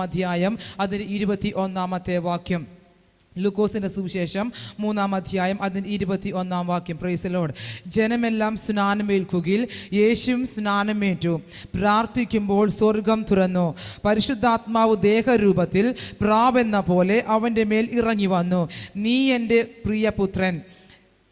അധ്യായം അതിന് ഇരുപത്തി ഒന്നാമത്തെ വാക്യം. ലുക്കോസിന്റെ സുവിശേഷം മൂന്നാം അധ്യായം അതിന് ഇരുപത്തി ഒന്നാം വാക്യം പ്രൈസലോട് ജനമെല്ലാം സ്നാനമേൽക്കുകയിൽ യേശുവും സ്നാനമേറ്റു. പ്രാർത്ഥിക്കുമ്പോൾ സ്വർഗം തുറന്നു. പരിശുദ്ധാത്മാവ് ദേഹരൂപത്തിൽ പ്രാവെന്ന പോലെ അവന്റെ മേൽ ഇറങ്ങി വന്നു. നീ എന്റെ പ്രിയപുത്രൻ.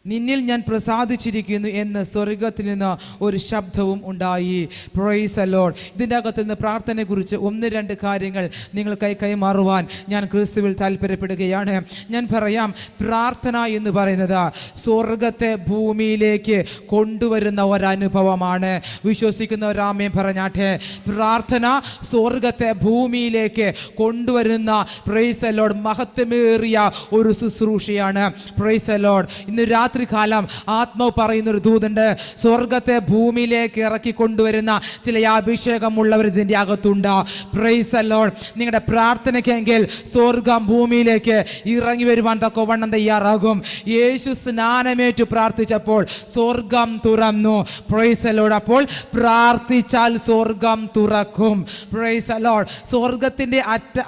നിന്നിൽ ഞാൻ പ്രസാദിച്ചിരിക്കുന്നു എന്ന് സ്വർഗത്തിൽ നിന്ന് ഒരു ശബ്ദവും ഉണ്ടായി. പ്രൊയ്സ് അലോൺ ഇതിന്റെ അകത്ത് നിന്ന് പ്രാർത്ഥനയെക്കുറിച്ച് ഒന്ന് രണ്ട് കാര്യങ്ങൾ നിങ്ങൾ കൈ കൈമാറുവാൻ ഞാൻ ക്രിസ്തുവിൽ താല്പര്യപ്പെടുകയാണ്. ഞാൻ പറയാം പ്രാർത്ഥന എന്ന് പറയുന്നത് സ്വർഗത്തെ ഭൂമിയിലേക്ക് കൊണ്ടുവരുന്ന ഒരനുഭവമാണ്. വിശ്വസിക്കുന്നവരാമേ പറഞ്ഞാട്ടെ. പ്രാർത്ഥന സ്വർഗത്തെ ഭൂമിയിലേക്ക് കൊണ്ടുവരുന്ന പ്രൈസ് അലോഡ് മഹത്വമേറിയ ഒരു ശുശ്രൂഷയാണ്. പ്രൈസ് അലോഡ് ഇന്ന് രാത്രികാലം ആത്മാവ് പറയുന്ന ഒരു ദൂതുണ്ട്. സ്വർഗത്തെ ഭൂമിയിലേക്ക് ഇറക്കി കൊണ്ടുവരുന്ന ചില അഭിഷേകമുള്ളവർ ഇതിന്റെ അകത്തുണ്ട്. പ്രൈസ് അല്ലോൾ നിങ്ങളുടെ പ്രാർത്ഥനയ്ക്കെങ്കിൽ സ്വർഗം ഭൂമിയിലേക്ക് ഇറങ്ങി വരുവാൻ തക്കവണ്ണം തയ്യാറാകും. യേശു സ്നാനമേറ്റു പ്രാർത്ഥിച്ചപ്പോൾ സ്വർഗം തുറന്നു. പ്രൈസ് അലോഡ് അപ്പോൾ പ്രാർത്ഥിച്ചാൽ സ്വർഗം തുറക്കും. പ്രൈസ് അലോഡ് സ്വർഗത്തിന്റെ അറ്റ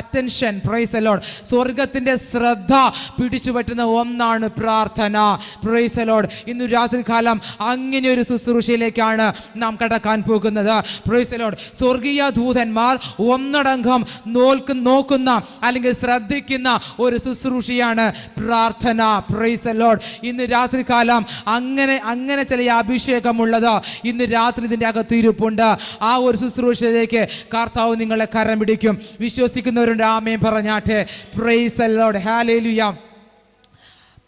അറ്റൻഷൻ പ്രൈസ് അലോഡ് സ്വർഗത്തിന്റെ ശ്രദ്ധ പിടിച്ചു പറ്റുന്ന ഒന്നാണ് പ്രാർത്ഥന. പ്രൈസ് അലോഡ് ഇന്ന് രാത്രികാലം അങ്ങനെ ഒരു ശുശ്രൂഷയിലേക്കാണ് നാം കടക്കാൻ പോകുന്നത്. പ്രൈസ് അലോഡ് സ്വർഗീയ ദൂതന്മാർ ഒന്നടങ്കം നോൽക്ക് നോക്കുന്ന അല്ലെങ്കിൽ ശ്രദ്ധിക്കുന്ന ഒരു ശുശ്രൂഷയാണ് പ്രാർത്ഥന. പ്രൈസ് അലോഡ് ഇന്ന് രാത്രികാലം അങ്ങനെ അങ്ങനെ ചില അഭിഷേകമുള്ളത് ഇന്ന് രാത്രി ഇതിന്റെ അകത്ത് ഇരിപ്പുണ്ട്. ആ ഒരു ശുശ്രൂഷയിലേക്ക് കർത്താവ് നിങ്ങളെ കരം പിടിക്കും വിശ്വസിക്കുന്നവരുണ്ട്. ആമയും പറഞ്ഞാട്ടെ. പ്രൈസ് അലോഡ് ഹാലേലുയാം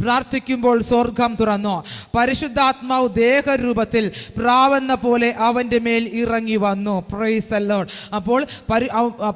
പ്രാർത്ഥിക്കുമ്പോൾ സ്വർഗം തുറന്നു? പരിശുദ്ധാത്മാവ് ദേഹരൂപത്തിൽ പ്രാവെന്ന പോലെ അവന്റെ മേൽ ഇറങ്ങി വന്നു. പ്രൈസ് അല്ലോൺ അപ്പോൾ പരി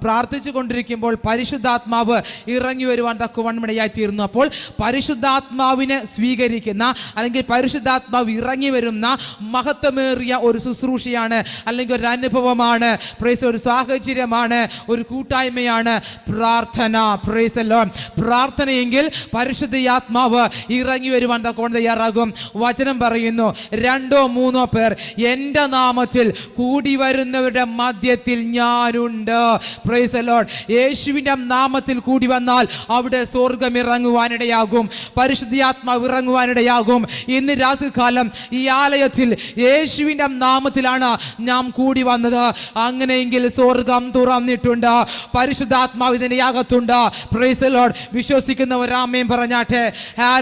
പ്രാർത്ഥിച്ചു കൊണ്ടിരിക്കുമ്പോൾ പരിശുദ്ധാത്മാവ് ഇറങ്ങി വരുവാൻ തക്കവണ്മണിയായി തീർന്നു. അപ്പോൾ പരിശുദ്ധാത്മാവിനെ സ്വീകരിക്കുന്ന അല്ലെങ്കിൽ പരിശുദ്ധാത്മാവ് ഇറങ്ങി വരുന്ന മഹത്വമേറിയ ഒരു ശുശ്രൂഷയാണ് അല്ലെങ്കിൽ ഒരു അനുഭവമാണ്. പ്രൈസ് ഒരു സാഹചര്യമാണ് ഒരു കൂട്ടായ്മയാണ് പ്രാർത്ഥന. പ്രൈസ് അല്ലോൺ പ്രാർത്ഥനയെങ്കിൽ പരിശുദ്ധാത്മാവ് ഇറങ്ങി വരുവാൻ തക്കവണ്ണം തയ്യാറാകും. വചനം പറയുന്നു രണ്ടോ മൂന്നോ പേർ എന്റെ നാമത്തിൽ കൂടി വരുന്നവരുടെ മധ്യത്തിൽ ഞാനുണ്ട്. പ്രൈസ് അലോൺ യേശുവിന്റെ നാമത്തിൽ കൂടി വന്നാൽ അവിടെ സ്വർഗം ഇറങ്ങുവാനിടയാകും. പരിശുദ്ധാത്മാവ് ഇറങ്ങുവാനിടയാകും. ഇന്ന് രാത്രികാലം ഈ ആലയത്തിൽ യേശുവിന്റെ നാമത്തിലാണ് നാം കൂടി വന്നത്. അങ്ങനെയെങ്കിൽ സ്വർഗം തുറന്നിട്ടുണ്ട്. പരിശുദ്ധാത്മാവ് ഇതിന്റെ അകത്തുണ്ട്. പ്രൈസ് ലോഡ് പറഞ്ഞാട്ടെ. ആമയും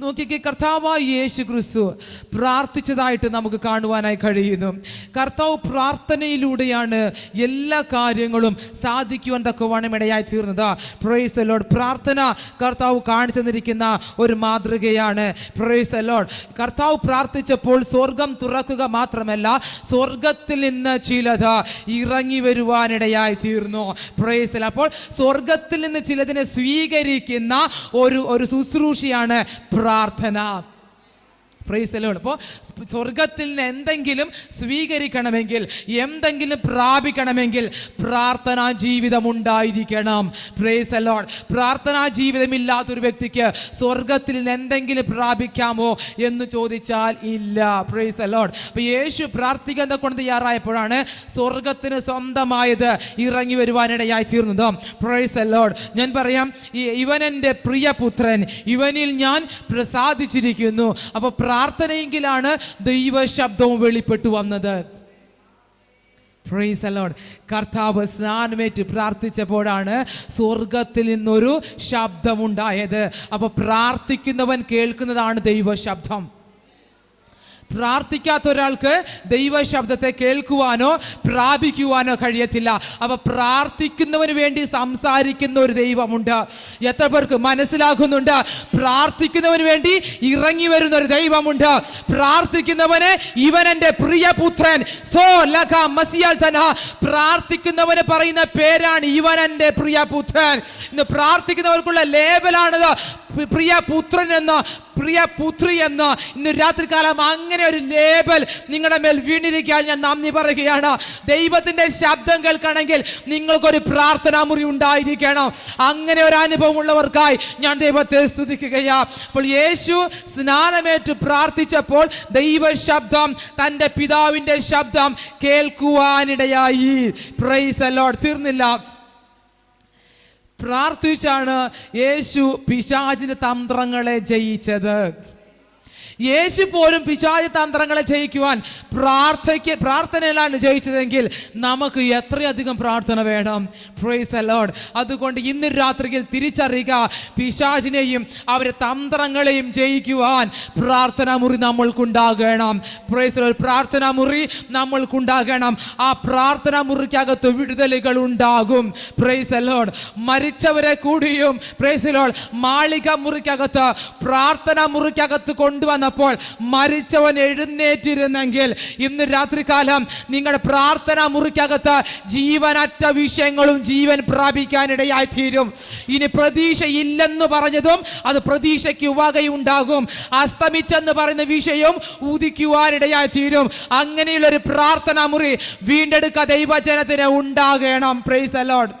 നോക്കിക്കേ കർത്താവായി യേശു ക്രിസ്തു പ്രാർത്ഥിച്ചതായിട്ട് നമുക്ക് കാണുവാനായി കഴിയുന്നു. കർത്താവ് പ്രാർത്ഥനയിലൂടെയാണ് എല്ലാ കാര്യങ്ങളും സാധിക്കുവാൻ തക്കവണ്ണം ഇടയായി തീർന്നത്. പ്രൊയ്സ് അലോഡ് പ്രാർത്ഥന കർത്താവ് കാണിച്ചു തന്നിരിക്കുന്ന ഒരു മാതൃകയാണ്. പ്രൊയ്സ് അലോഡ് കർത്താവ് പ്രാർത്ഥിച്ചപ്പോൾ സ്വർഗം തുറക്കുക മാത്രമല്ല സ്വർഗത്തിൽ നിന്ന് ചിലത് ഇറങ്ങി വരുവാനിടയായി തീർന്നു. പ്രൊയ്സ് അപ്പോൾ സ്വർഗത്തിൽ നിന്ന് ചിലതിനെ സ്വീകരിക്കുന്ന ഒരു ഒരു ശുശ്രൂഷയാണ് പ്രാർത്ഥന. പ്രൈസലോട് അപ്പോൾ സ്വർഗത്തിൽ നിന്ന് എന്തെങ്കിലും സ്വീകരിക്കണമെങ്കിൽ എന്തെങ്കിലും പ്രാപിക്കണമെങ്കിൽ പ്രാർത്ഥനാ ജീവിതം ഉണ്ടായിരിക്കണം. പ്രൈസലോൺ പ്രാർത്ഥനാ ജീവിതമില്ലാത്തൊരു വ്യക്തിക്ക് സ്വർഗത്തിൽ നിന്ന് എന്തെങ്കിലും പ്രാപിക്കാമോ എന്ന് ചോദിച്ചാൽ ഇല്ല. പ്രൈസലോൺ അപ്പോൾ യേശു പ്രാർത്ഥിക്കാൻ കൊണ്ട് തയ്യാറായപ്പോഴാണ് സ്വർഗത്തിന് സ്വന്തമായത് ഇറങ്ങി വരുവാനിടയായി തീർന്നത്. പ്രൈസലോഡ് ഞാൻ പറയാം ഇവൻ എന്റെ പ്രിയപുത്രൻ ഇവനിൽ ഞാൻ പ്രസാദിച്ചിരിക്കുന്നു. അപ്പോൾ പ്രാർത്ഥനയെങ്കിലാണ് ദൈവശബ്ദവും വെളിപ്പെട്ടു വന്നത്. പ്രൈസ് അലോൺ കർത്താവ് സ്നാനമേറ്റ് പ്രാർത്ഥിച്ചപ്പോഴാണ് സ്വർഗത്തിൽ നിന്നൊരു ശബ്ദമുണ്ടായത്. അപ്പോൾ പ്രാർത്ഥിക്കുന്നവൻ കേൾക്കുന്നതാണ് ദൈവശബ്ദം. പ്രാർത്ഥിക്കാത്ത ഒരാൾക്ക് ദൈവശബ്ദത്തെ കേൾക്കുവാനോ പ്രാപിക്കുവാനോ കഴിയത്തില്ല. അപ്പൊ പ്രാർത്ഥിക്കുന്നവന് വേണ്ടി സംസാരിക്കുന്ന ഒരു ദൈവമുണ്ട്. എത്ര പേർക്ക് മനസ്സിലാകുന്നുണ്ട്? പ്രാർത്ഥിക്കുന്നവന് വേണ്ടി ഇറങ്ങി വരുന്ന ഒരു ദൈവമുണ്ട്. പ്രാർത്ഥിക്കുന്നവന് ഇവൻ എന്റെ പ്രിയപുത്രൻ. സോ ലഖ മസിയാൽ തന. പ്രാർത്ഥിക്കുന്നവന് പറയുന്ന പേരാണ് ഇവൻ എന്റെ പ്രിയപുത്രൻ. ഇന്ന് പ്രാർത്ഥിക്കുന്നവർക്കുള്ള ലേബലാണിത്. പ്രിയപുത്രൻ എന്ന പ്രിയ പുത്രി എന്ന് ഇന്ന് രാത്രികാലം അങ്ങനെ ഒരു ലേബൽ നിങ്ങളുടെ മേൽ വീണിരിക്കാൻ ഞാൻ നന്ദി പറയുകയാണ്. ദൈവത്തിന്റെ ശബ്ദം കേൾക്കണമെങ്കിൽ നിങ്ങൾക്കൊരു പ്രാർത്ഥനാ മുറി ഉണ്ടായിരിക്കണം. അങ്ങനെ ഒരു അനുഭവം ഉള്ളവർക്കായി ഞാൻ ദൈവത്തെ സ്തുതിക്കുകയാ. അപ്പോൾ യേശു സ്നാനമേറ്റ് പ്രാർത്ഥിച്ചപ്പോൾ ദൈവ ശബ്ദം തന്റെ പിതാവിന്റെ ശബ്ദം കേൾക്കുവാനിടയായി. പ്രൈസ് അല്ലോട് തീർന്നില്ല. പ്രാർത്ഥിച്ചാണ് യേശു പിശാചിന്റെ തന്ത്രങ്ങളെ ജയിച്ചത്. യേശു പോലും പിശാചി തന്ത്രങ്ങളെ ജയിക്കുവാൻ പ്രാർത്ഥയ്ക്ക് പ്രാർത്ഥനയിലാണ് ജയിച്ചതെങ്കിൽ നമുക്ക് എത്രയധികം പ്രാർത്ഥന വേണം. പ്രൈസ് അലോഡ് അതുകൊണ്ട് ഇന്ന് രാത്രിയിൽ തിരിച്ചറിയുക പിശാചിനെയും അവരെ തന്ത്രങ്ങളെയും ജയിക്കുവാൻ പ്രാർത്ഥനാ മുറി നമ്മൾക്കുണ്ടാകണം. പ്രൈസ് അലോഡ് പ്രാർത്ഥനാ മുറി നമ്മൾക്കുണ്ടാകണം. ആ പ്രാർത്ഥനാ മുറിക്കകത്ത് വിടുതലുകൾ ഉണ്ടാകും. പ്രൈസ് അലോഡ് മരിച്ചവരെ കൂടിയും പ്രൈസ് അലോഡ് മാളിക മുറിക്കകത്ത് പ്രാർത്ഥനാ മുറിക്കകത്ത് കൊണ്ടുവന്നപ്പോൾ മരിച്ചവൻ എഴുന്നേറ്റിരുന്നെങ്കിൽ ഇന്ന് രാത്രികാലം നിങ്ങളുടെ പ്രാർത്ഥന മുറിക്കകത്ത് ജീവനറ്റ വിഷയങ്ങളും ജീവൻ പ്രാപിക്കാനിടയായി തീരും ഇനി പ്രതീക്ഷയില്ലെന്ന് പറഞ്ഞതും അത് പ്രതീക്ഷയ്ക്ക് വകയുണ്ടാകും. അസ്തമിച്ചെന്ന് പറയുന്ന വിഷയം ഉദിക്കുവാനിടയായിത്തീരും. അങ്ങനെയുള്ള ഒരു പ്രാർത്ഥന മുറി വീണ്ടെടുക്ക ദൈവജനത്തിന് ഉണ്ടാകണം. പ്രൈസ് അലോഡ്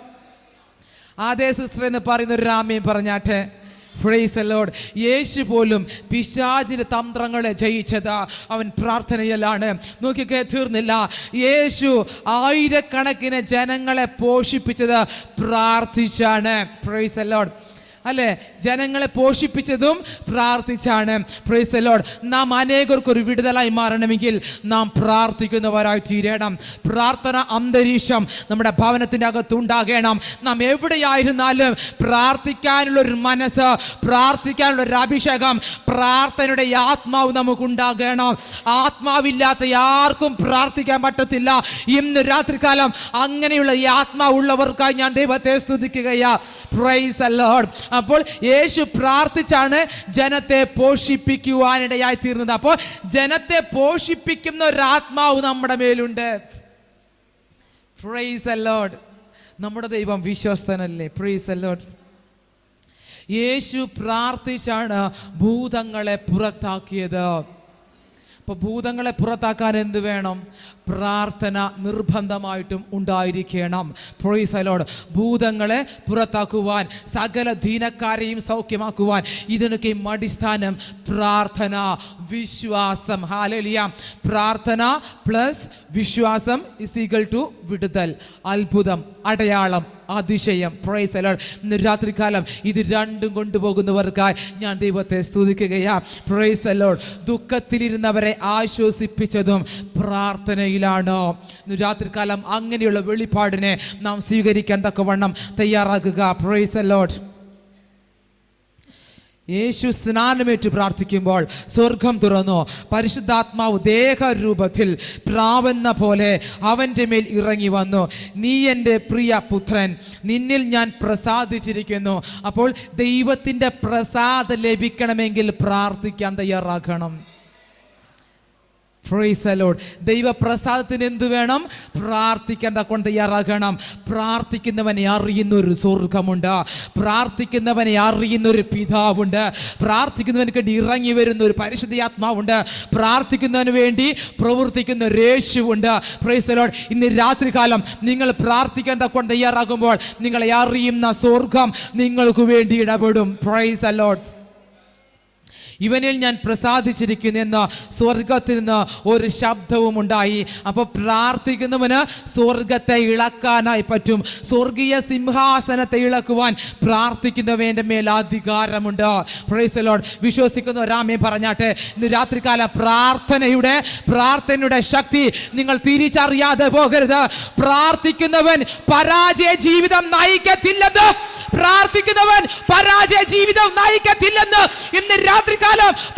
അതേ സിസ്റ്റർ എന്ന് പറയുന്ന ഒരു രാമ്യം പറഞ്ഞാട്ടെ പ്രൈസ് അലോഡ് യേശു പോലും പിശാചിന്റെ തന്ത്രങ്ങളെ ജയിച്ചത് അവൻ പ്രാർത്ഥനയിലാണ്. നോക്കിക്കേ തീർന്നില്ല. യേശു ആയിരക്കണക്കിന് ജനങ്ങളെ പോഷിപ്പിച്ചത് പ്രാർത്ഥിച്ചാണ്. പ്രൈസ് ലോഡ് അല്ലെ? ജനങ്ങളെ പോഷിപ്പിച്ചതും പ്രാർത്ഥിച്ചാണ്. പ്രൈസ് ലോഡ് നാം അനേകർക്ക് ഒരു വിടുതലായി മാറണമെങ്കിൽ നാം പ്രാർത്ഥിക്കുന്നവരായി തീരണം. പ്രാർത്ഥന അന്തരീക്ഷം നമ്മുടെ ഭവനത്തിന്റെ അകത്ത് ഉണ്ടാകണം. നാം എവിടെയായിരുന്നാലും പ്രാർത്ഥിക്കാനുള്ള ഒരു മനസ്സ് പ്രാർത്ഥിക്കാനുള്ള ഒരു അഭിഷേകം പ്രാർത്ഥനയുടെ ആത്മാവ് നമുക്ക് ഉണ്ടാകണം ആത്മാവില്ലാത്ത ആർക്കും പ്രാർത്ഥിക്കാൻ പറ്റത്തില്ല. ഇന്ന് രാത്രികാലം അങ്ങനെയുള്ള ഈ ആത്മാവുള്ളവർക്കായി ഞാൻ ദൈവത്തെ സ്തുതിക്കുകയാ. പ്രൈസ് അല്ലോഡ് അപ്പോൾ യേശു പ്രാർത്ഥിച്ചാണ് ജനത്തെ പോഷിപ്പിക്കുവാനിടയായി തീർന്നത്. അപ്പോൾ ജനത്തെ പോഷിപ്പിക്കുന്ന ഒരാത്മാവ് നമ്മുടെ മേലുണ്ട്. പ്രൈസ് അല്ലോഡ് നമ്മുടെ ദൈവം വിശ്വസ്തനല്ലേ? പ്രൈസ് അല്ലോഡ് യേശു പ്രാർത്ഥിച്ചാണ് ഭൂതങ്ങളെ പുറത്താക്കിയത്. അപ്പോൾ ഭൂതങ്ങളെ പുറത്താക്കാൻ എന്ത് വേണം? പ്രാർത്ഥന നിർബന്ധമായിട്ടും ഉണ്ടായിരിക്കണം. പ്രൊയ്സലോട് ഭൂതങ്ങളെ പുറത്താക്കുവാൻ സകല ദീനക്കാരെയും സൗഖ്യമാക്കുവാൻ ഇതിനൊക്കെ അടിസ്ഥാനം പ്രാർത്ഥന വിശ്വാസം. ഹാലലിയ പ്രാർത്ഥന പ്ലസ് വിശ്വാസം ഇസ് ഈക്വൽ ടു വിടുതൽ അത്ഭുതം അടയാളം അതിശയം. പ്രൈസ് അലോഡ് ഇന്ന് രാത്രികാലം ഇത് രണ്ടും കൊണ്ടുപോകുന്നവർക്കായി ഞാൻ ദൈവത്തെ സ്തുതിക്കുകയാ. Price allowed ദുഃഖത്തിലിരുന്നവരെ ആശ്വസിപ്പിച്ചതും പ്രാർത്ഥനയിലാണ്. രാത്രികാലം അങ്ങനെയുള്ള വെളിപ്പാടിനെ നാം സ്വീകരിക്കാൻ തക്കവണ്ണം തയ്യാറാക്കുക. പ്രൈസ് അലോട്ട് യേശു സ്നാനമേറ്റ് പ്രാർത്ഥിക്കുമ്പോൾ സ്വർഗം തുറന്നു. പരിശുദ്ധാത്മാവ് ദേഹരൂപത്തിൽ പ്രാവെന്ന പോലെ അവന്റെ മേൽ ഇറങ്ങി വന്നു. നീ എന്റെ പ്രിയ പുത്രൻ നിന്നിൽ ഞാൻ പ്രസാദിച്ചിരിക്കുന്നു. അപ്പോൾ ദൈവത്തിന്റെ പ്രസാദം ലഭിക്കണമെങ്കിൽ പ്രാർത്ഥിക്കാൻ തയ്യാറാക്കണം Praise അലോഡ്. ദൈവപ്രസാദത്തിന് എന്ത് വേണം? പ്രാർത്ഥിക്കേണ്ട കൊണ്ട് തയ്യാറാകണം പ്രാർത്ഥിക്കുന്നവനെ അറിയുന്ന ഒരു സ്വർഗമുണ്ട് പ്രാർത്ഥിക്കുന്നവനെ അറിയുന്ന ഒരു പിതാവുണ്ട്. പ്രാർത്ഥിക്കുന്നവന് വേണ്ടി ഇറങ്ങി വരുന്ന ഒരു പരിശുദ്ധാത്മാവുണ്ട്. പ്രാർത്ഥിക്കുന്നവന് വേണ്ടി പ്രവർത്തിക്കുന്ന ഒരു യേശുവുണ്ട്. പ്രൈസ് അലോഡ് ഇന്ന് രാത്രികാലം നിങ്ങൾ പ്രാർത്ഥിക്കേണ്ട കൊണ്ട് തയ്യാറാകുമ്പോൾ നിങ്ങളെ അറിയുന്ന സ്വർഗം നിങ്ങൾക്ക് വേണ്ടി ഇടപെടും. പ്രൈസ് അലോഡ് ഇവനിൽ ഞാൻ പ്രസാദിച്ചിരിക്കുന്നു എന്ന് സ്വർഗത്തിൽ നിന്ന് ഒരു ശബ്ദവും ഉണ്ടായി. അപ്പോൾ പ്രാർത്ഥിക്കുന്നവന് സ്വർഗത്തെ ഇളക്കാനായി പറ്റും. സ്വർഗീയ സിംഹാസനത്തെ ഇളക്കുവാൻ പ്രാർത്ഥിക്കുന്നവന്റെ മേൽ അധികാരമുണ്ട്. പ്രൈസ് ലോഡ് വിശ്വസിക്കുന്ന ഒരാമേ പറഞ്ഞാട്ടെ. ഇന്ന് രാത്രികാല പ്രാർത്ഥനയുടെ പ്രാർത്ഥനയുടെ ശക്തി നിങ്ങൾ തിരിച്ചറിയാതെ പോകരുത്. പ്രാർത്ഥിക്കുന്നവൻ പരാജയ ജീവിതം നയിക്കത്തില്ലെന്ന്. പ്രാർത്ഥിക്കുന്നവൻ പരാജയ ജീവിതം നയിക്കത്തില്ലെന്ന് ഇന്ന് രാത്രികാലം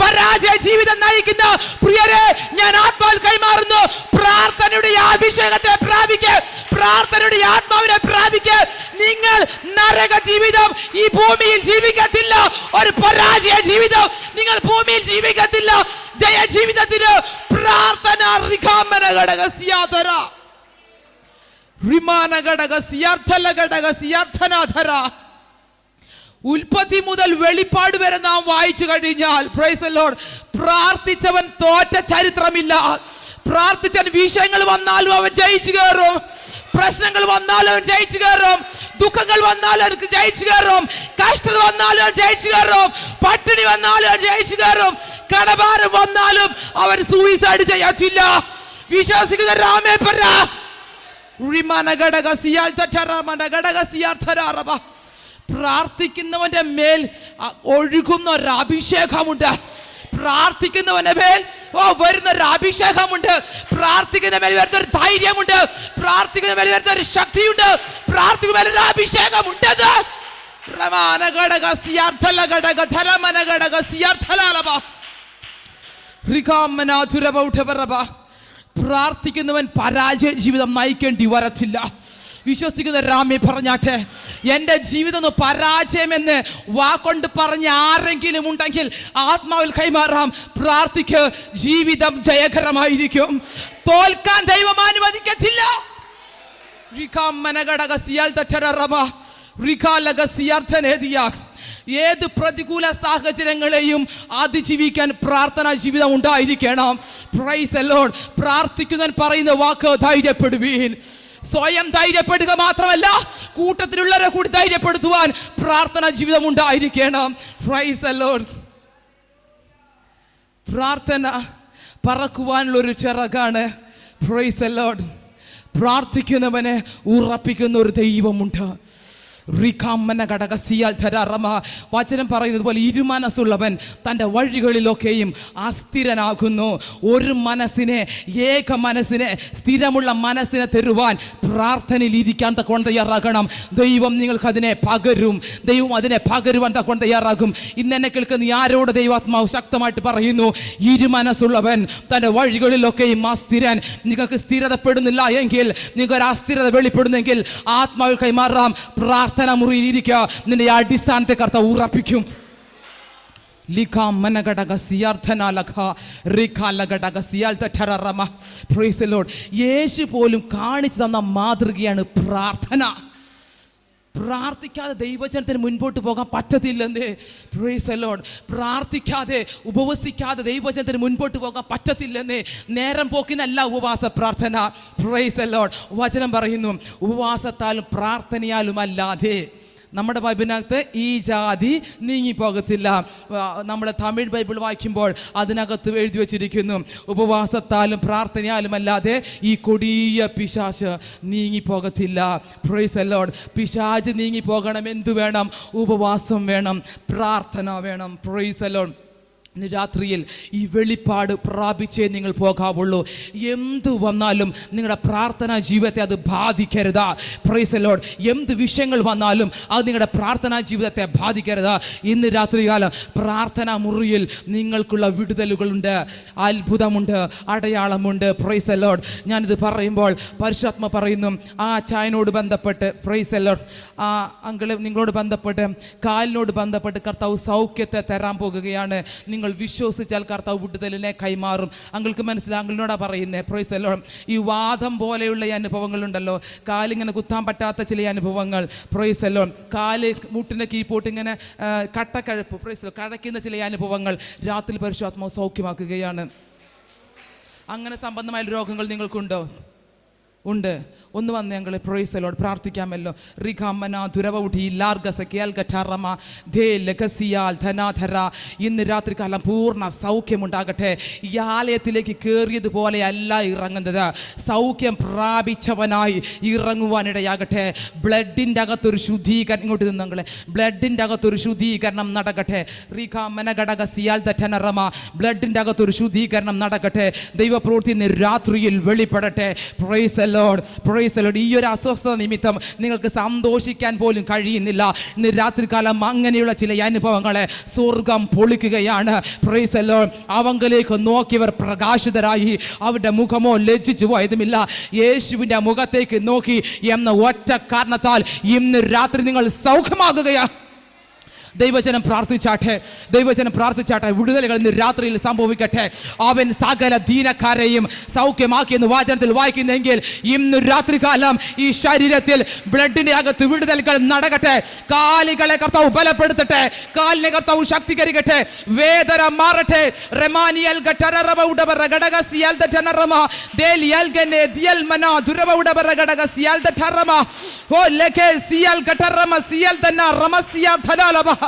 പരാജയ ജീവിതം നയിക്കുന്ന പ്രിയരെ ഞാൻ ആത്മാവിൽ കൈമാറുന്നു. പ്രാർത്ഥനയുടെ അഭിഷേകത്തെ പ്രാപിക്ക്. പ്രാർത്ഥനയുടെ ആത്മാവിനെ പ്രാപിക്ക്. നിങ്ങൾ നരക ജീവിതം ഈ ഭൂമിയിൽ ജീവിക്കത്തില്ല. ഒരു പരാജയ ജീവിതം നിങ്ങൾ ഭൂമിയിൽ ജീവിക്കത്തില്ല. ജയ ജീവിതത്തിന് പ്രാർത്ഥന റിഖാമന ഘടക സിയാതര. വിമാന ഘടക സിയാർത്ഥല ഘടക സിയാർത്ഥനാധര. ഉൽപ്പത്തി മുതൽ വെളിപ്പാട് വരെ നാം വായിച്ചു കഴിഞ്ഞാൽ പ്രാർത്ഥിച്ചവൻ തോറ്റ ചരിത്രമില്ല. പ്രാർത്ഥിച്ചവൻ വിഷയങ്ങൾ വന്നാലും അവൻ ജയിച്ചു കയറും. പ്രശ്നങ്ങൾ വന്നാലും അവൻ ജയിച്ചു കയറും. ദുഃഖങ്ങൾ വന്നാലും അവർക്ക് ജയിച്ചു കയറും. കഷ്ടത വന്നാലും അവൻ ജയിച്ചു കയറും. പട്ടിണി വന്നാലും അവൻ ജയിച്ചു കയറും. കടഭാരം വന്നാലും അവൻ സൂയിസൈഡ് ചെയ്യത്തില്ല വിശ്വസിക്കുന്ന രാമേ പറ. റിമനഘടക സിയാൽ തട്ടറ. പ്രാർത്ഥിക്കുന്നവന്റെ മേൽ ഒഴുകുന്ന ഒരു അഭിഷേകമുണ്ട്. പ്രാർത്ഥിക്കുന്നവന്റെ മേൽ ഓ വരുന്ന ഒരു അഭിഷേകമുണ്ട്. പ്രാർത്ഥിക്കുന്ന മേൽ വരുന്ന ഒരു ധൈര്യമുണ്ട്. പ്രാർത്ഥിക്കുന്ന മേൽ വരുന്ന ഒരു ശക്തിയുണ്ട്. പ്രാർത്ഥിക്കുന്ന മേൽ ഒരു അഭിഷേകമുണ്ട്. പ്രാർത്ഥിക്കുന്നവൻ പരാജയ ജീവിതം നയിക്കേണ്ടി വരത്തില്ല. വിശ്വസിക്കുന്ന രാമി പറഞ്ഞാട്ടെ എന്റെ ജീവിതം ഒന്ന് പരാജയമെന്ന് വാക്കൊണ്ട് പറഞ്ഞ ആരെങ്കിലും ഉണ്ടെങ്കിൽ ആത്മാവിൽ കൈമാറാം. പ്രാർത്ഥിക്ക് ജീവിതം ജയകരമായിരിക്കും. തോൽക്കാൻ ദൈവം അനുവദിക്കത്തില്ല. ഏത് പ്രതികൂല സാഹചര്യങ്ങളെയും അതിജീവിക്കാൻ പ്രാർത്ഥനാ ജീവിതം ഉണ്ടായിരിക്കണം. പ്രൈസ് അലോൺ പ്രാർത്ഥിക്കുന്നവൻ പറയുന്ന വാക്ക് ധൈര്യപ്പെടുവീൻ. സ്വയം ധൈര്യപ്പെടുക മാത്രമല്ല കൂട്ടത്തിലുള്ളവരെ കൂടി ധൈര്യപ്പെടുത്തുവാൻ പ്രാർത്ഥനാ ജീവിതം ഉണ്ടായിരിക്കണം. പ്രൈസ് അലോൺ പ്രാർത്ഥന പറക്കുവാനുള്ള ഒരു ചിറകാണ് പ്രൈസ് അലോഡ് പ്രാർത്ഥിക്കുന്നവനെ ഉറപ്പിക്കുന്ന ഒരു ദൈവമുണ്ട്. റിഖാമന ഘടക സിയാൽ ധരാറമ. വചനം പറയുന്നത് പോലെ ഇരുമനസ്സുള്ളവൻ തന്റെ വഴികളിലൊക്കെയും അസ്ഥിരനാകുന്നു. ഒരു മനസ്സിനെ ഏക മനസ്സിനെ സ്ഥിരമുള്ള മനസ്സിനെ തരുവാൻ പ്രാർത്ഥനയിൽ ഇരിക്കാൻ തയ്യാറാകണം. ദൈവം നിങ്ങൾക്കതിനെ പകരും. ദൈവം അതിനെ പകരുവാൻ തക്കൊണ്ട് തയ്യാറാകും. ഇന്ന് എന്നെ കേൾക്കുന്ന ആരോട് ദൈവാത്മാവ് ശക്തമായിട്ട് പറയുന്നു ഇരുമനസ്സുള്ളവൻ തന്റെ വഴികളിലൊക്കെയും അസ്ഥിരൻ. നിങ്ങൾക്ക് സ്ഥിരതപ്പെടുന്നില്ല എങ്കിൽ നിങ്ങൾക്ക് ഒരു അസ്ഥിരത വെളിപ്പെടുന്നെങ്കിൽ ആത്മാവിൽ കൈമാറാം. പ്രാർത്ഥന മുറിയിൽ ഇരിക്കുക നിന്റെ അടിസ്ഥാനത്തെ കർത്ത ഉറപ്പിക്കും. യേശു പോലും കാണിച്ചു തന്ന മാതൃകയാണ് പ്രാർത്ഥന. പ്രാർത്ഥിക്കാതെ ദൈവജനത്തിന് മുൻപോട്ട് പോകാൻ പറ്റത്തില്ലെന്ന്. പ്രൈസ് അലോൺ പ്രാർത്ഥിക്കാതെ ഉപവസിക്കാതെ ദൈവജനത്തിന് മുൻപോട്ട് പോകാൻ പറ്റത്തില്ലെന്ന്. നേരം പോക്കിനല്ല ഉപവാസ പ്രാർത്ഥന. പ്രൈസ് അലോൺ വചനം പറയുന്നു ഉപവാസത്താലും പ്രാർത്ഥനയാലും അല്ലാതെ നമ്മുടെ ബൈബിനകത്ത് ഈ ജാതി നീങ്ങിപ്പോകത്തില്ല. നമ്മുടെ തമിഴ് ബൈബിൾ വായിക്കുമ്പോൾ അതിനകത്ത് എഴുതി വച്ചിരിക്കുന്നു ഉപവാസത്താലും പ്രാർത്ഥനയാലും അല്ലാതെ ഈ കൊടിയ പിശാച് നീങ്ങിപ്പോകത്തില്ല. പ്രൈസ് അല്ലോഡ് പിശാച് നീങ്ങിപ്പോകണം. എന്തു വേണം? ഉപവാസം വേണം. പ്രാർത്ഥന വേണം. പ്രൈസ് അല്ലോഡ് ഇന്ന് രാത്രിയിൽ ഈ വെളിപ്പാട് പ്രാപിച്ചേ നിങ്ങൾ പോകാവുള്ളൂ. എന്ത് വന്നാലും നിങ്ങളുടെ പ്രാർത്ഥനാ ജീവിതത്തെ അത് ബാധിക്കരുത്. പ്രൈസലോഡ് എന്ത് വിഷയങ്ങൾ വന്നാലും അത് നിങ്ങളുടെ പ്രാർത്ഥനാ ജീവിതത്തെ ബാധിക്കരുത്. ഇന്ന് രാത്രികാലം പ്രാർത്ഥനാ മുറിയിൽ നിങ്ങൾക്കുള്ള വിടുതലുകളുണ്ട് അത്ഭുതമുണ്ട് അടയാളമുണ്ട്. പ്രൈസ് പ്രൈസലോഡ് ഞാനിത് പറയുമ്പോൾ പരിശുദ്ധാത്മ പറയുന്നു ആ ചായനോട് ബന്ധപ്പെട്ട് പ്രൈസ് പ്രൈസലോഡ് ആ അങ്കിൾ നിങ്ങളോട് ബന്ധപ്പെട്ട് കാലിനോട് ബന്ധപ്പെട്ട് കർത്താവ് സൗഖ്യത്തെ തരാൻ പോകുകയാണ്. നിങ്ങൾ വിശ്വസിച്ചാൽ കർത്താവ് വിടുതലിനെ കൈമാറും. അങ്ങൾക്ക് മനസ്സിലായി അങ്കിളിനോടാ പറയുന്നത് പ്രൈസല്ലോ ഈ വാദം പോലെയുള്ള അനുഭവങ്ങളുണ്ടല്ലോ. കാലിങ്ങനെ കുത്താൻ പറ്റാത്ത ചില അനുഭവങ്ങൾ. പ്രൊയ്സല്ലോ കാൽ മുട്ടിന്റെ കീപ്പോട്ട് ഇങ്ങനെ കട്ടക്കഴപ്പ്. പ്രൈസല്ലോ കഴക്കുന്ന ചില അനുഭവങ്ങൾ രാത്രി പരിശ്വാസമോ സൗഖ്യമാക്കുകയാണ്. അങ്ങനെ സംബന്ധമായ രോഗങ്ങൾ നിങ്ങൾക്കുണ്ടോ? ഉണ്ട്. ഒന്ന് വന്ന് ഞങ്ങൾ പ്രൊയ്സലോട് പ്രാർത്ഥിക്കാമല്ലോ. റിഖാമന ദുരവൗഢി ലാർഗസ കേൽഗഠറമ ധേ ലഖസിയാൽ ധനാധര. ഇന്ന് രാത്രികാലം പൂർണ സൗഖ്യമുണ്ടാകട്ടെ. ഈ ആലയത്തിലേക്ക് കയറിയതുപോലെയല്ല ഇറങ്ങുന്നത്. സൗഖ്യം പ്രാപിച്ചവനായി ഇറങ്ങുവാനിടയാകട്ടെ. ബ്ലഡിന്റെ അകത്തൊരു ശുദ്ധീകരണം ഇങ്ങോട്ട് നിന്ന് ഞങ്ങളെ. ബ്ലഡിന്റെ അകത്തൊരു ശുദ്ധീകരണം നടക്കട്ടെ. റിഖാമന ഘടക സിയാൽ ധനറമ ബ്ലഡിന്റെ അകത്തൊരു ശുദ്ധീകരണം നടക്കട്ടെ. ദൈവപ്രവൃത്തി രാത്രിയിൽ വെളിപ്പെടട്ടെ. പ്രൈസ് ലോഡ് പ്രൈസ് ലോഡ് ഈ ഒരു അസ്വസ്ഥത നിമിത്തം നിങ്ങൾക്ക് സന്തോഷിക്കാൻ പോലും കഴിയുന്നില്ല. ഇന്ന് രാത്രികാലം അങ്ങനെയുള്ള ചില അനുഭവങ്ങളെ സ്വർഗം പൊളിക്കുകയാണ്. Price load അവങ്കലേക്ക് നോക്കിയവർ പ്രകാശിതരായി. അവരുടെ മുഖമോ ലജ്ജിച്ചു പോയതുമില്ല. യേശുവിന്റെ മുഖത്തേക്ക് നോക്കി എന്ന ഒറ്റ കാരണത്താൽ ഇന്ന് രാത്രി നിങ്ങൾ സൗഖ്യമാകുകയാണ് ദൈവജനം പ്രാർത്ഥിച്ചാട്ടെ ദൈവജനം പ്രാർത്ഥിച്ചാട്ടെ വിടുതലുകൾ ഇന്ന് രാത്രിയിൽ സംഭവിക്കട്ടെ. അവൻ സകല ദീനക്കാരെയും സൗഖ്യമാക്കിയെന്ന് വാചനത്തിൽ വായിക്കുന്നെങ്കിൽ ഇന്ന് രാത്രികാലം ഈ ശരീരത്തിൽ ബ്ലഡിന്റെ അകത്ത് വിടുതലുകൾ നടക്കട്ടെ. കാലുകളെ കർത്താവ് ബലപ്പെടുത്തട്ടെ കാലിനെ കർത്താവ് ശക്തീകരിക്കട്ടെ. വേദന മാറട്ടെ. റെമാനിയൽ ഘടക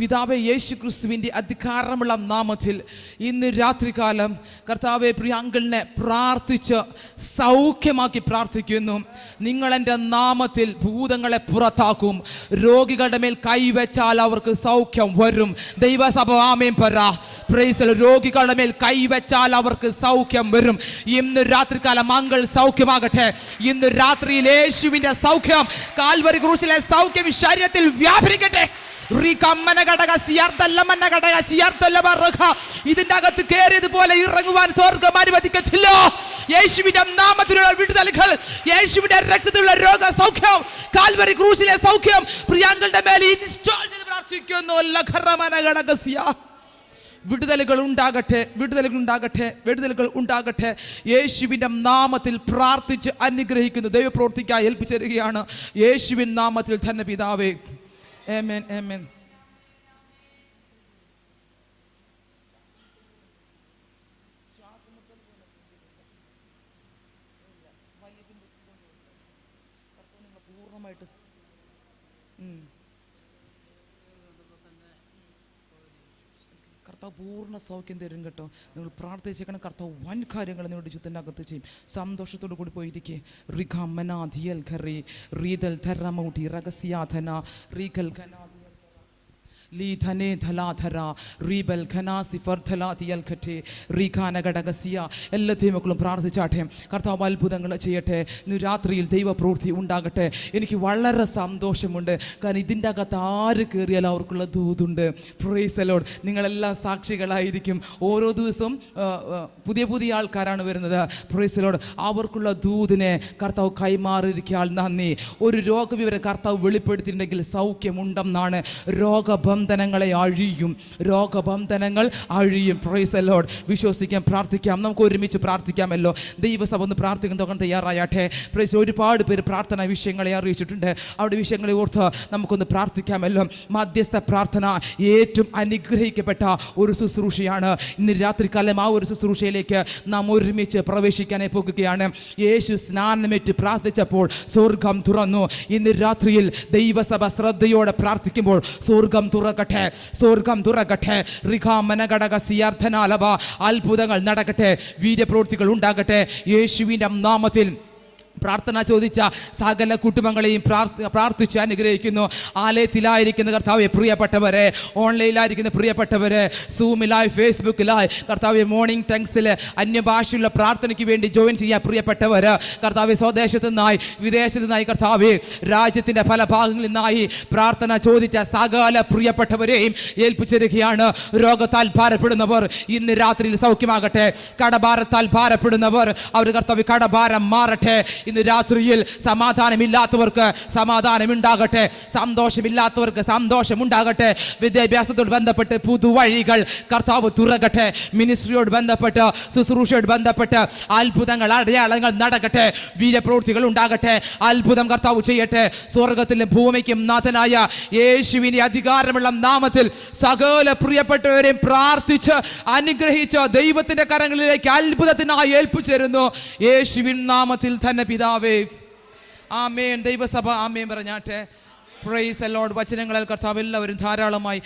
പിതാവെ യേശു ക്രിസ്തുവിന്റെ അധികാരമുള്ള നാമത്തിൽ ഇന്ന് രാത്രികാലം കർത്താവെ പ്രിയാങ്കളിനെ പ്രാർത്ഥിച്ച് സൗഖ്യമാക്കി പ്രാർത്ഥിക്കുന്നു. നിങ്ങളെന്റെ നാമത്തിൽ ഭൂതങ്ങളെ പുറത്താക്കും. രോഗികളുടെ മേൽ കൈവച്ചാൽ അവർക്ക് സൗഖ്യം വരും. ദൈവസഭ ആമേൻ പറ. പ്രൈസൽ രോഗികളുടെ മേൽ കൈവച്ചാൽ അവർക്ക് സൗഖ്യം വരും. ഇന്ന് രാത്രികാലം മംഗൾ സൗഖ്യമാകട്ടെ. ഇന്ന് രാത്രിയിൽ യേശുവിന്റെ സൗഖ്യം കാൽവരി ക്രൂശിലെ സൗഖ്യം ശരീരത്തിൽ വ്യാപരിക്കട്ടെ. റികമ്മന ഇതിന്റെ അകത്ത് കയറിയതുപോലെ ഇറങ്ങുവാൻ സ്വർഗം അനുവദിക്കത്തില്ല. യേശുവിന്റെ നാമത്തിലുള്ള വിടുതലുകൾ യേശുവിന്റെ രക്തത്തിലുള്ള രോഗ സൗഖ്യം കാൽവരി ക്രൂശിലെ സൗഖ്യം പ്രിയാങ്കളുടെ മേലെ ഇൻസ്റ്റാൾ ചെയ്ത് പ്രാർത്ഥിക്കുന്നു. വിടുതലുകൾ ഉണ്ടാകട്ടെ വിടുതലുകൾ ഉണ്ടാകട്ടെ വിടുതലുകൾ ഉണ്ടാകട്ടെ. യേശുവിന്റെ നാമത്തിൽ പ്രാർത്ഥിച്ച് അനുഗ്രഹിക്കുന്നു. ദൈവപ്രവർത്തിക്കായി ഏൽപ്പിച്ചു തരികയാണ് യേശുവിൻ നാമത്തിൽ തന്നെ പിതാവേ ഏമേൻ ഏമേൻ കർത്താവ് പൂർണ സൗഖ്യം തരും കേട്ടോ. നിങ്ങൾ പ്രാർത്ഥിച്ചേക്കണം കർത്താവ് വൻ കാര്യങ്ങൾ നിങ്ങളുടെ ചുറ്റിന്റെ അകത്ത് ചെയ്യും. സന്തോഷത്തോടു കൂടി പോയിരിക്കെ. റിഖ മനാധിയൽ ഖറി. റീതൽ ധരമൗട്ടി റഗസ്യാധന റീഖൽ ഘന ലീ ധലാധര റീബൽ ഘനാ സിഫർ ഖറ്റേ റീഖാന ഘടകസിയ എല്ലാ ദൈവങ്ങളും പ്രാർത്ഥിച്ചാട്ടെ. കർത്താവ് അത്ഭുതങ്ങൾ ചെയ്യട്ടെ. ഇന്ന് രാത്രിയിൽ ദൈവപ്രവൃത്തി ഉണ്ടാകട്ടെ. എനിക്ക് വളരെ സന്തോഷമുണ്ട്. കാരണം ഇതിന്റെ അകത്ത് ആര് കയറിയാലും അവർക്കുള്ള ദൂതുണ്ട്. പ്രേസലോട് നിങ്ങളെല്ലാം സാക്ഷികളായിരിക്കും. ഓരോ ദിവസവും പുതിയ പുതിയ ആൾക്കാരാണ് വരുന്നത്. പ്രേസലോട് അവർക്കുള്ള ദൂതിനെ കർത്താവ് കൈമാറിയിരിക്കാൻ നന്ദി. ഒരു രോഗവിവരം കർത്താവ് വെളിപ്പെടുത്തിയിട്ടുണ്ടെങ്കിൽ സൗഖ്യമുണ്ടെന്നാണ്. രോഗബന്ധനങ്ങളെ അഴിയും. രോഗബന്ധനങ്ങൾ അഴിയും. പ്രൈസ് പ്രൈസലോട് വിശ്വസിക്കാം പ്രാർത്ഥിക്കാം. നമുക്ക് ഒരുമിച്ച് പ്രാർത്ഥിക്കാമല്ലോ. ദൈവസഭ ഒന്ന് പ്രാർത്ഥിക്കാൻ തുടങ്ങാൻ തയ്യാറായാട്ടെ. പ്രൈസ് ഒരുപാട് പേര് പ്രാർത്ഥന വിഷയങ്ങളെ അറിയിച്ചിട്ടുണ്ട്. അവിടെ വിഷയങ്ങളെ ഓർത്ത് നമുക്കൊന്ന് പ്രാർത്ഥിക്കാമല്ലോ. മധ്യസ്ഥ പ്രാർത്ഥന ഏറ്റവും അനുഗ്രഹിക്കപ്പെട്ട ഒരു ശുശ്രൂഷയാണ്. ഇന്ന് രാത്രികാലം ആ ഒരു ശുശ്രൂഷയിലേക്ക് നാം ഒരുമിച്ച് പ്രവേശിക്കാനായി പോകുകയാണ്. യേശു സ്നാനമേറ്റ് പ്രാർത്ഥിച്ചപ്പോൾ സ്വർഗം തുറന്നു. ഇന്ന് രാത്രിയിൽ ദൈവസഭ ശ്രദ്ധയോടെ പ്രാർത്ഥിക്കുമ്പോൾ സ്വർഗം തുറക്കട്ടെ. സ്വർഗം തുറക്കട്ടെ. റിഖാമന ഘടക സിയാർത്ഥനാലവ അത്ഭുതങ്ങൾ നടക്കട്ടെ. വീര്യപ്രവൃത്തികൾ ഉണ്ടാകട്ടെ. യേശുവിന്റെ നാമത്തിൽ പ്രാർത്ഥന ചോദിച്ച സകല കുടുംബങ്ങളെയും പ്രാർത്ഥ പ്രാർത്ഥിച്ച് അനുഗ്രഹിക്കുന്നു. ആലയത്തിലായിരിക്കുന്ന കർത്താവെ പ്രിയപ്പെട്ടവരെ ഓൺലൈനിലായിരിക്കുന്ന പ്രിയപ്പെട്ടവരെ സൂമിലായി ഫേസ്ബുക്കിലായി കർത്താവെ മോർണിംഗ് ടങ്സിൽ അന്യഭാഷയുള്ള പ്രാർത്ഥനയ്ക്ക് വേണ്ടി ജോയിൻ ചെയ്യാൻ പ്രിയപ്പെട്ടവർ കർത്താവെ സ്വദേശത്തു നിന്നായി വിദേശത്തു നിന്നായി കർത്താവെ രാജ്യത്തിന്റെ പല ഭാഗങ്ങളിൽ നിന്നായി പ്രാർത്ഥന ചോദിച്ച സകല പ്രിയപ്പെട്ടവരെയും ഏൽപ്പിച്ചിരിക്കുകയാണ്. രോഗത്താൽ ഭാരപ്പെടുന്നവർ ഇന്ന് രാത്രിയിൽ സൗഖ്യമാകട്ടെ. കടഭാരത്താൽ ഭാരപ്പെടുന്നവർ അവർ കർത്താവ് കടഭാരം മാറട്ടെ. ഇന്ന് രാത്രിയിൽ സമാധാനമില്ലാത്തവർക്ക് സമാധാനമുണ്ടാകട്ടെ സന്തോഷമില്ലാത്തവർക്ക് സന്തോഷമുണ്ടാകട്ടെ. വിദ്യാഭ്യാസത്തോട് ബന്ധപ്പെട്ട് പുതുവഴികൾ കർത്താവ് തുറകട്ടെ മിനിസ്ട്രിയോട് ബന്ധപ്പെട്ട് ശുശ്രൂഷയോട് ബന്ധപ്പെട്ട് അത്ഭുതങ്ങൾ അടയാളങ്ങൾ നടക്കട്ടെ വീരപ്രവൃത്തികൾ ഉണ്ടാകട്ടെ അത്ഭുതം കർത്താവ് ചെയ്യട്ടെ. സ്വർഗത്തിലും ഭൂമിക്കും നാഥനായ യേശുവിനെ അധികാരമുള്ള നാമത്തിൽ സകല പ്രിയപ്പെട്ടവരെയും പ്രാർത്ഥിച്ച് അനുഗ്രഹിച്ച് ദൈവത്തിന്റെ കരങ്ങളിലേക്ക് അത്ഭുതത്തിനായി ഏൽപ്പിച്ചിരുന്നു. യേശുവിൻ നാമത്തിൽ തന്നെ പിതാവേ ആമേൻ. ദൈവസഭ ആമേൻ പറഞ്ഞാട്ടെ. പ്രൈസ് എല്ലോട് വചനങ്ങളെ കർത്താവ് എല്ലാവരും ധാരാളമായി